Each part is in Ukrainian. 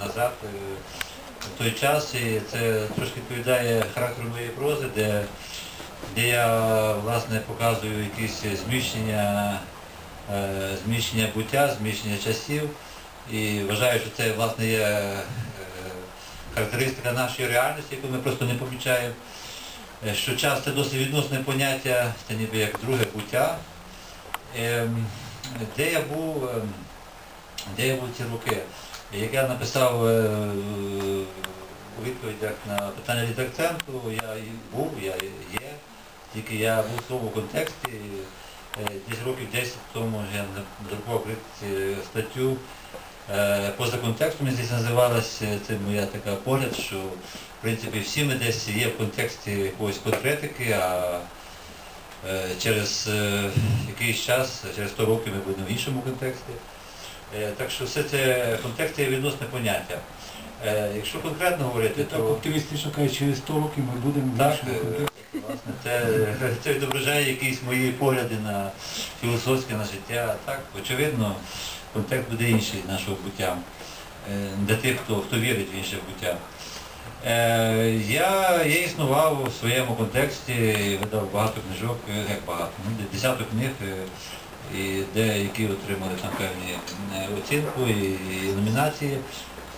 назад е, в той час, і це трошки відповідає характеру моєї прози, де, де я власне показую якісь зміщення, е, зміщення буття, зміщення часів. І вважаю, що це власне є е, характеристика нашої реальності, яку ми просто не помічаємо. Що час це досить відносне поняття, це ніби як друге буття. Ем, Де я був, ем, де я був ці роки? Як я написав е, у відповідях на питання від акценту, я був, я є, тільки я був в тому контексті. Е, Десь років 10 тому я надрукував критиці статтю е, поза контекстом, здається, називалася, це моя така погляд, що в принципі всі ми десь є в контексті якоїсь конкретики, а е, через е, якийсь час, через 100 років ми будемо в іншому контексті. Е, Так що все це контекст є відносне поняття. Е, Якщо конкретно говорити, Ти так то оптимістично кажеш, через 100 років ми будемо так, е, власне, це, це відображає якісь мої погляди на філософське, на життя. Так, очевидно, контекст буде інший нашого буття. Для тих, хто, хто вірить в інше буття. Я, я існував у своєму контексті, видав багато книжок, як багато, ну, десяток книг, і деякі отримали там певні е, оцінку і, номінації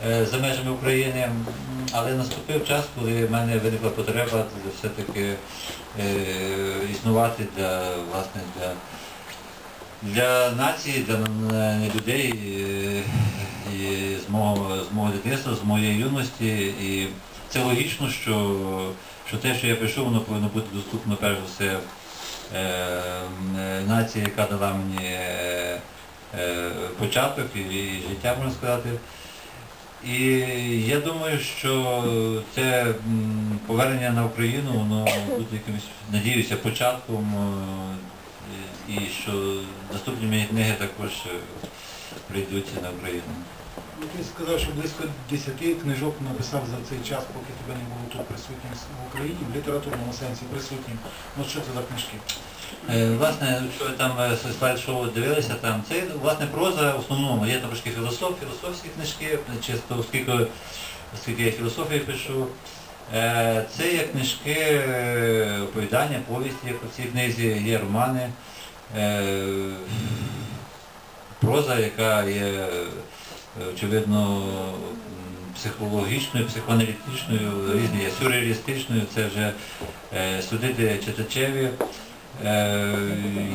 е, за межами України. Але наступив час, коли в мене виникла потреба все-таки е, існувати для, власне, для, для нації, для людей і з мого, з мого дитинства, з моєї юності. І це логічно, що, що те, що я пишу, воно повинно бути доступно перш за все е, е, нації, яка дала мені е, е, початок і, життя, можна сказати. І я думаю, що це повернення на Україну, воно буде якимось, надіюся, початком, і що наступні мої книги також прийдуть на Україну. Ну, Ти сказав, що близько 10 книжок написав за цей час, поки тебе не було тут присутнім в Україні, в літературному сенсі присутнім. Ну що це за книжки? Е, Власне, що ви там е, слайд-шоу дивилися, там це власне проза в основному, є трошки філософ, філософські книжки, чисто оскільки, оскільки я філософію пишу. Е, Це є книжки, е, оповідання, повісті, як у цій книзі, є романи, е, проза, яка є, е, очевидно, психологічною, психоаналітичною, різні сюрреалістичною, це вже е, судити читачеві. Е,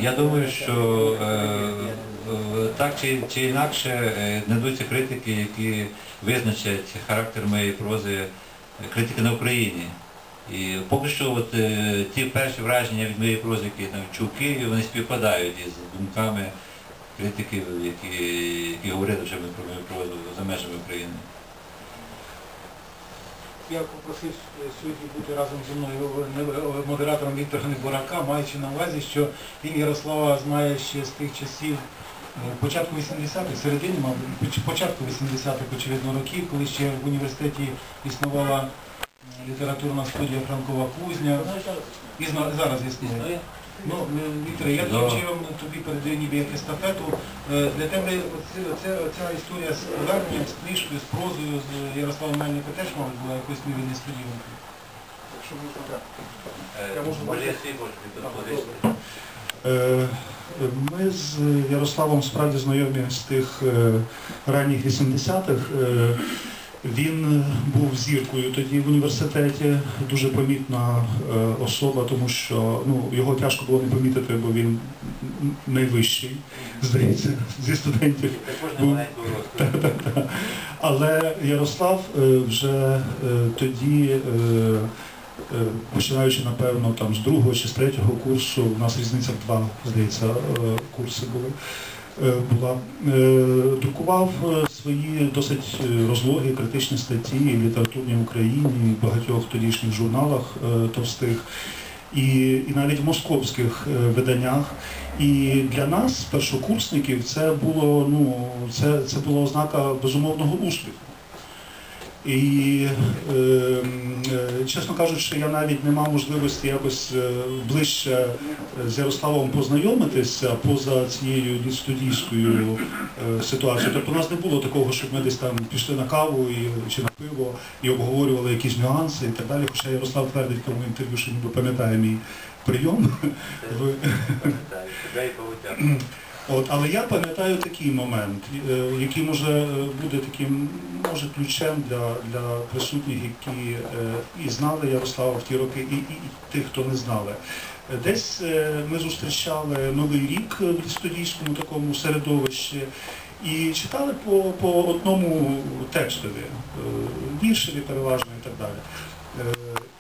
Я думаю, що е, е, так чи, чи інакше е, знайдуться критики, які визначать характер моєї прози, е, критики на Україні. І поки що от, е, ті перші враження від моєї прози, які я чув в Києві, вони співпадають із думками критиків, які, які говорили вже про мою прозу за межами України. Я попросив е, сьогодні бути разом зі мною модератором Віктора Неборака, маючи на увазі, що він Ярослава знає ще з тих часів е, початку 80-х, середини, мабуть, початку 80-х, очевидно, років, коли ще в університеті існувала е, літературна студія Франкова Кузня. І зараз існує. Ну, е, Вікторе, я таким тобі передаю ніби як естафету. Е, Для тебе ця історія з поверненням, з книжкою, з прозою, з Ярославом Мельника теж, мабуть, була якоюсь мірою несподіванкою. Так що ви так. Я можу бачити? Е, Ми з Ярославом справді знайомі з тих е, ранніх 80-х. Е, Він був зіркою тоді в університеті, дуже помітна е, особа, тому що ну, його тяжко було не помітити, бо він найвищий, здається, зі студентів. Маленького Але Ярослав е, вже е, тоді, е, е, починаючи, напевно, там з другого чи з третього курсу, у нас різниця в два, здається, е, курси були. Е, Була е, друкував е, свої досить розлоги, критичні статті в літературні в Україні, в багатьох тодішніх журналах товстих, і, і навіть в московських виданнях. І для нас, першокурсників, це було ну це, це була ознака безумовного успіху. І, е, е, чесно кажучи, я навіть не мав можливості якось е, ближче з Ярославом познайомитися поза цією студійською е, ситуацією. Тобто у нас не було такого, щоб ми десь там пішли на каву чи на пиво і обговорювали якісь нюанси і так далі. Хоча Ярослав твердить в тому інтерв'ю, що ніби пам'ятає мій прийом. От, але я пам'ятаю такий момент, е, який може е, буде таким, може, ключем для, для присутніх, які е, і знали Ярослава в ті роки, і, і, і тих, хто не знали. Десь ми зустрічали Новий рік в студійському такому середовищі і читали по, по одному текстові, віршеві переважно і так далі.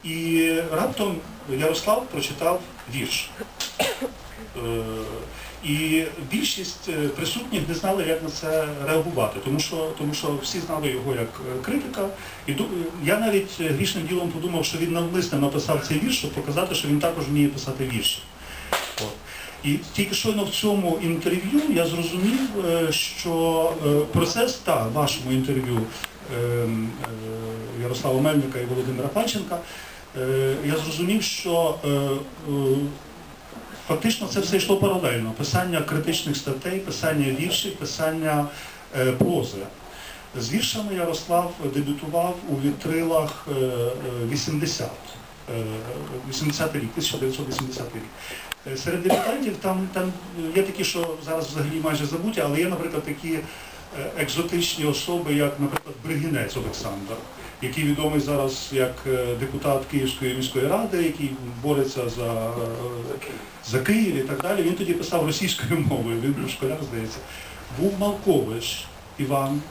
І раптом Ярослав прочитав вірш. І більшість е, присутніх не знали, як на це реагувати, тому що, тому що всі знали його як е, критика. І я навіть е, грішним ділом подумав, що він навмисно написав цей вірш, щоб показати, що він також вміє писати вірші. І тільки щойно в цьому інтерв'ю я зрозумів, що процес та вашому інтерв'ю е, е, Ярослава Мельника і Володимира Панченка, я зрозумів, що Фактично це все йшло паралельно. Писання критичних статей, писання віршів, писання е, прози. З віршами Ярослав дебютував у вітрилах е, е, 80, е, 80 рік, 1980 рік. Е, Серед дебютантів там, там є такі, що зараз взагалі майже забуті, але є, наприклад, такі е, екзотичні особи, як, наприклад, Бригінець Олександр, який відомий зараз як е, депутат Київської міської ради, який бореться за, е, за Київ і так далі. Він тоді писав російською мовою, він був школяр, здається. Був Малкович Іван,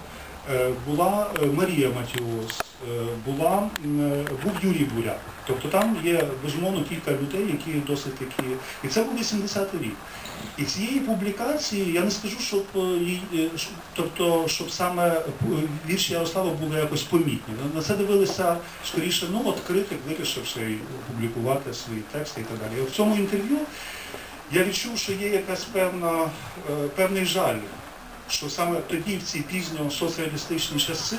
була е, Марія Матіос, е, була, е, був Юрій Буряк. Тобто там є безумовно кілька людей, які досить такі. І це був 80-й рік. І цієї публікації я не скажу, щоб е, е, тобто, щоб саме е, вірші Ярослава були якось помітні. На це дивилися скоріше, ну от критик вирішивши публікувати свої тексти і так далі. В цьому інтерв'ю я відчув, що є якась певна, е, певний жаль, що саме тоді, в ці пізньо соцреалістичні часи,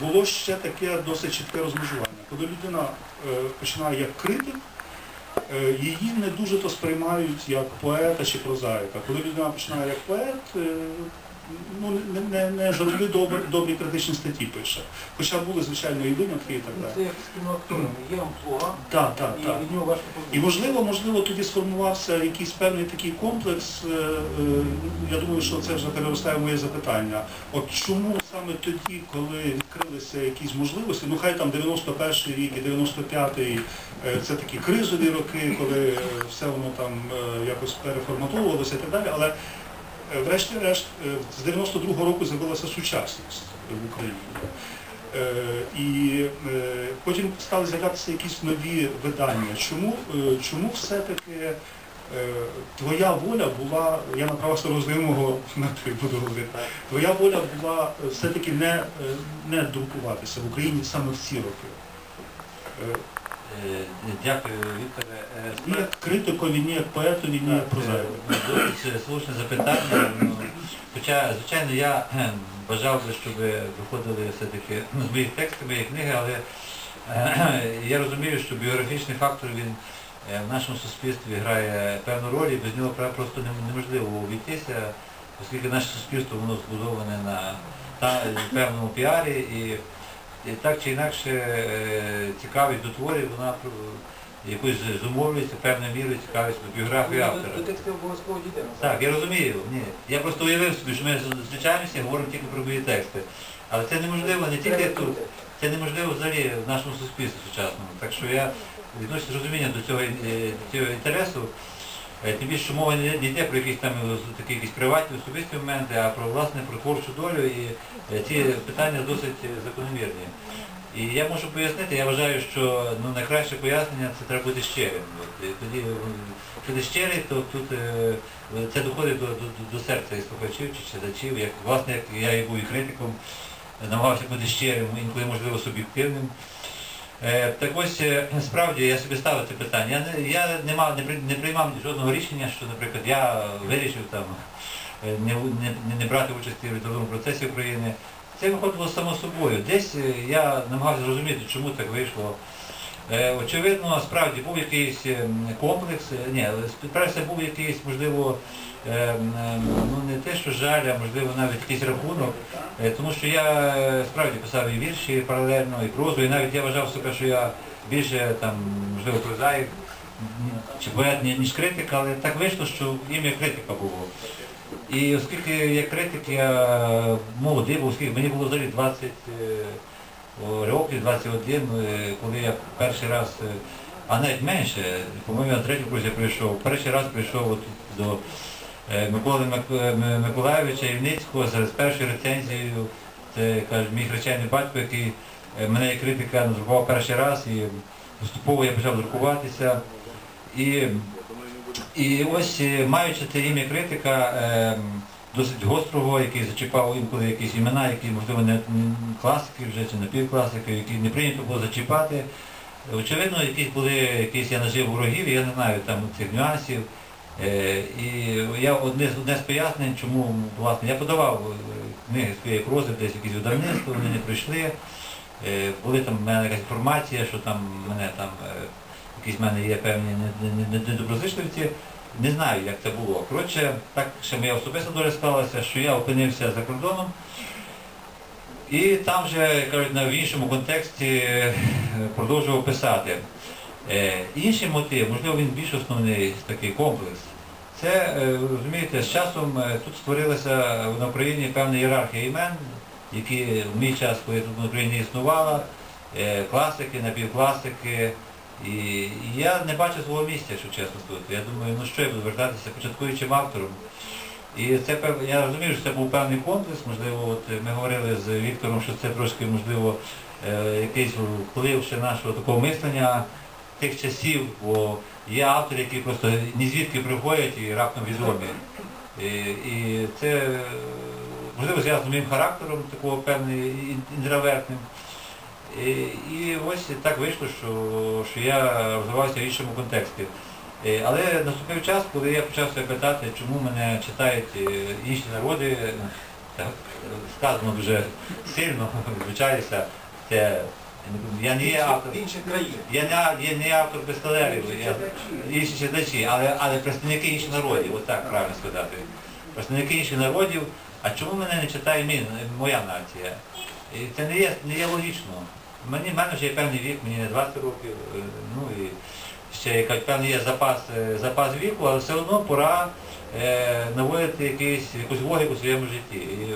було ще таке досить чітке розмежування. Коли людина е, починає як критик, е, її не дуже то сприймають як поета чи прозаїка. Коли людина починає як поет, е, ну, не, не, не завжди добрі, добрі критичні статті пише. Хоча були, звичайно, і винятки і так Ну, далі. Це як з кіноактором. Є амплуа, Так, так, і так. від нього важко І позбутися. можливо, можливо, тоді сформувався якийсь певний такий комплекс. е, е, Я думаю, що це вже переростає в моє запитання. От чому саме тоді, коли відкрилися якісь можливості, ну хай там 91-й рік і 95-й е, це такі кризові роки, коли е, все воно там е, якось переформатовувалося і так далі, але врешті-решт е, з 92-го року з'явилася сучасність в Україні. Е, І е, потім стали з'являтися якісь нові видання. Чому, е, чому все-таки е, твоя воля була, я на правах ти буду говорити, твоя воля була е, все-таки не, е, не друкуватися в Україні саме в ці роки. Е, Е, Дякую, Вікторе. Е, Ні як критикові, ні як поетові, ні як прозаїкові. Е, Досить е, слушне запитання. Ну, Хоча, звичайно, я кхе, бажав би, щоб виходили все-таки ну, з моїх текстів, мої книги, але е, я розумію, що біографічний фактор він е, в нашому суспільстві грає певну роль і без нього просто нем- неможливо обійтися, оскільки наше суспільство воно збудоване на та, певному піарі і, і так чи інакше е, цікавість до творів, вона якось зумовлюється певною мірою цікавість до біографії автора. Так, я розумію. Ні. Я просто уявив собі, що ми зустрічаємося і говоримо тільки про мої тексти. Але це неможливо не тільки тут, це неможливо взагалі в нашому суспільстві сучасному. Так що я відношусь з розумінням до цього, е, до цього інтересу. Е, Тим більше що мова не йде про якісь там е, такі якісь приватні особисті моменти, а про власне про творчу долю і ці питання досить закономірні. І я можу пояснити, я вважаю, що ну, найкраще пояснення це треба бути щирим. Тоді, е, якщо ти щирий, то тут е, це доходить до, до, до серця і слухачів чи читачів, як власне як я і був і критиком, намагався бути щирим, інколи можливо суб'єктивним. Е, Так ось е, справді я собі ставив це питання. Я я не, мав, не, не приймав жодного рішення, що, наприклад, я вирішив там не, не, не брати участі в трудовому процесі України. Це виходило само собою. Десь е, я намагався зрозуміти, чому так вийшло. Е, Очевидно, справді був якийсь ем, комплекс, е, ні, спершу був якийсь, можливо, ну не те, що жаль, а можливо навіть якийсь рахунок, Е, тому що я е, справді писав і вірші паралельно, і прозу, і навіть я вважав себе, що я більше там, можливо, прозаїк чи поет, ні- ніж критик, але так вийшло, що ім'я критика було. І оскільки я критик, я молодий, був, оскільки мені було взагалі 20 е, років, 21, е, коли я перший раз, е, а навіть менше, по-моєму, на третій курс я прийшов, перший раз прийшов от до Миколи Мик- М- Миколайовича Івницького з першою рецензією. Це каже, мій хрещений батько, який мене як критика надрукував перший раз і поступово я почав друкуватися. І, і ось е, маючи це ім'я критика, е, досить гострого, який зачіпав інколи якісь імена, які, можливо, не класики вже чи напівкласики, які не прийнято було зачіпати. Очевидно, якісь були, якісь я нажив ворогів, я не знаю там цих нюансів. Е, І я одне, одне з пояснень, чому власне я подавав е, книги своєї прози, десь якісь видавництва, вони не прийшли. Були там в мене якась інформація, що там мене там якісь в мене є певні не- не- не- недоброзичливці. Не знаю, як це було. Коротше, так ще моя особиста доля склалася, що я опинився за кордоном. І там вже, кажуть, в іншому контексті е, продовжував писати. Е, Інший мотив, можливо, він більш основний такий комплекс. Це, е, розумієте, з часом е, тут створилася на Україні певна ієрархія імен, які в мій час, коли тут на Україні існувала, класики, напівкласики. І я не бачу свого місця, якщо чесно тут. Я думаю, ну що я буду вертатися початкуючим автором. І це я розумію, що це був певний комплекс, можливо, от ми говорили з Віктором, що це трошки, можливо, е, якийсь вплив ще нашого такого мислення тих часів, бо є автори, які просто ні звідки приходять і раптом відомі. І, і це е, можливо зв'язано з моїм характером, такого певний ін- інтровертним. І, і ось так вийшло, що, що я розвивався в іншому контексті. Е, Але наступив час, коли я почав себе питати, чому мене читають е, інші народи, так, сказано дуже сильно, звичайся, це я не є автор. Я не, я не автор бестселерів, я інші читачі, але, але представники інших народів, от так правильно сказати. Представники інших народів, а чому мене не читає мій, моя нація? І це не є, не є логічно. Мені, в мене вже є певний вік, мені не 20 років, е, ну і ще якась певний є запас, е, запас віку, але все одно пора е, наводити якийсь, якусь логіку в своєму житті. І